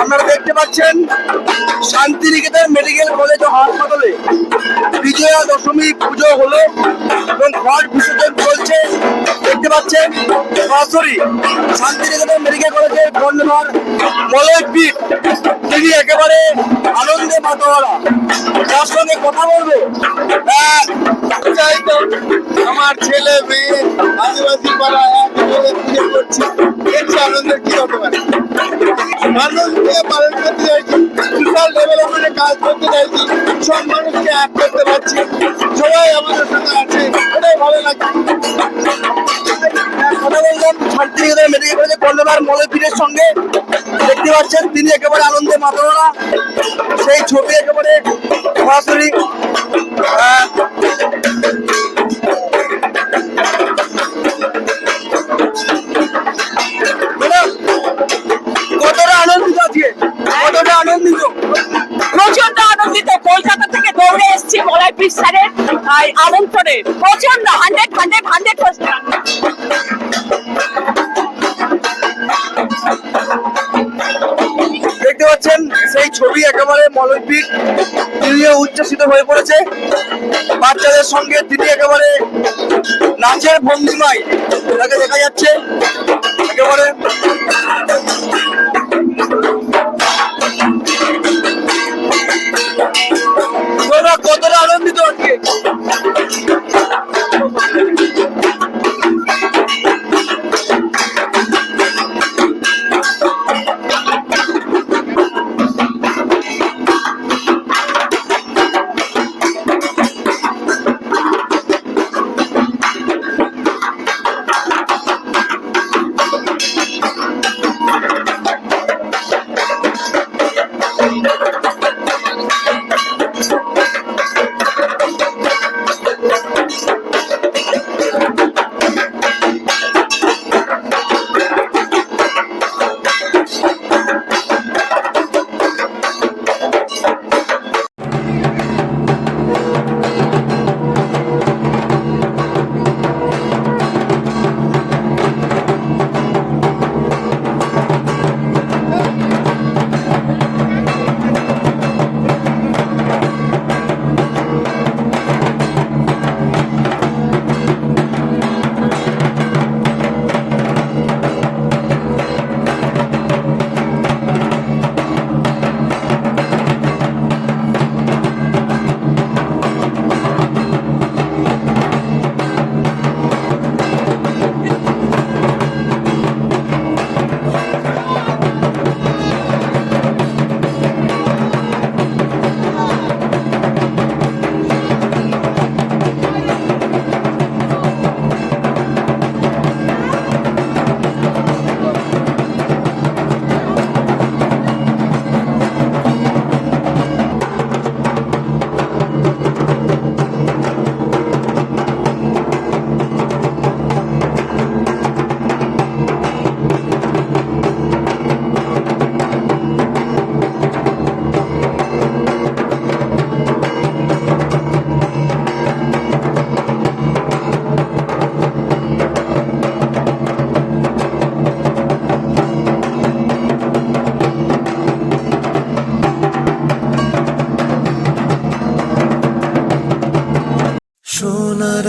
আপনারা দেখতে পাচ্ছেন শান্তিনিকেতন মেডিকেল কলেজ ও হাসপাতালে বিজয়া দশমী পুজো হলো এবং ঘট বিসর্জন চলছে। দেখতে পাচ্ছেন সরাসরি শান্তিনিকেতন মেডিকেল কলেজের বর্ণনার মলয় পীঠ তিনি একেবারে আনন্দে মাতোয়ারা। যার সঙ্গে কথা বলব আহ, চাই তো আমার ছেলে মেয়ে আদিবাসী পাড়া করছে। দেখছি আনন্দের কি মানুষকে পালন করতে চাইছি সোশ্যাল ডেভেলপমেন্টে কাজ করতে চাইছি, সব মানুষকে এক করতে সবাই আমাদের আছে এটাই ভালো লাগছে বললাম মেডিকেল কলেজের কর্ণধার মলয় সঙ্গে দেখতে পাচ্ছেন, তিনি একেবারে আনন্দে মাতোয়ারা সেই ছবি একেবারে সরাসরি মলয় স্যারের আমন্ত্রণে। প্রচণ্ড হান্ড্রেড হান্ড্রেড হান্ড্রেড দেখতে পাচ্ছেন, সেই ছবি একেবারে মলয়পীঠ তিনিও উচ্ছ্বসিত হয়ে পড়েছে। বাচ্চাদের সঙ্গে তিনি একেবারে নাচের ভঙ্গিমায় তাকে দেখা যাচ্ছে। একেবারে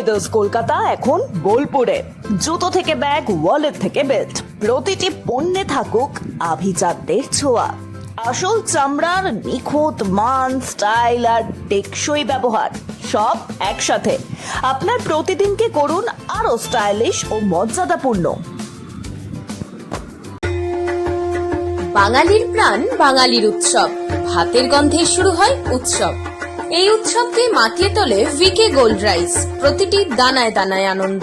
লেদার্স কলকাতা এখন বোলপুরে। জুতো থেকে ব্যাগ ওয়ালেট থেকে বেল্ট প্রতিটি পণ্যে থাকুক আভিজাতদের ছোঁয়া। আসল চামড়ার নিখুঁত মান স্টাইল আর টেকসই ব্যবহার, সব একসাথে। আপনার প্রতিদিনকে করুন আরও স্টাইলিশ ও মর্যাদাপূর্ণ। বাঙালির প্রাণ বাঙালির উৎসব। ভাতের গন্ধে শুরু হয় উৎসব। এই উৎসবকে মাতিয়ে তোলে ভিকে গোল্ড রাইস প্রতিটি দানায় দানায় আনন্দ।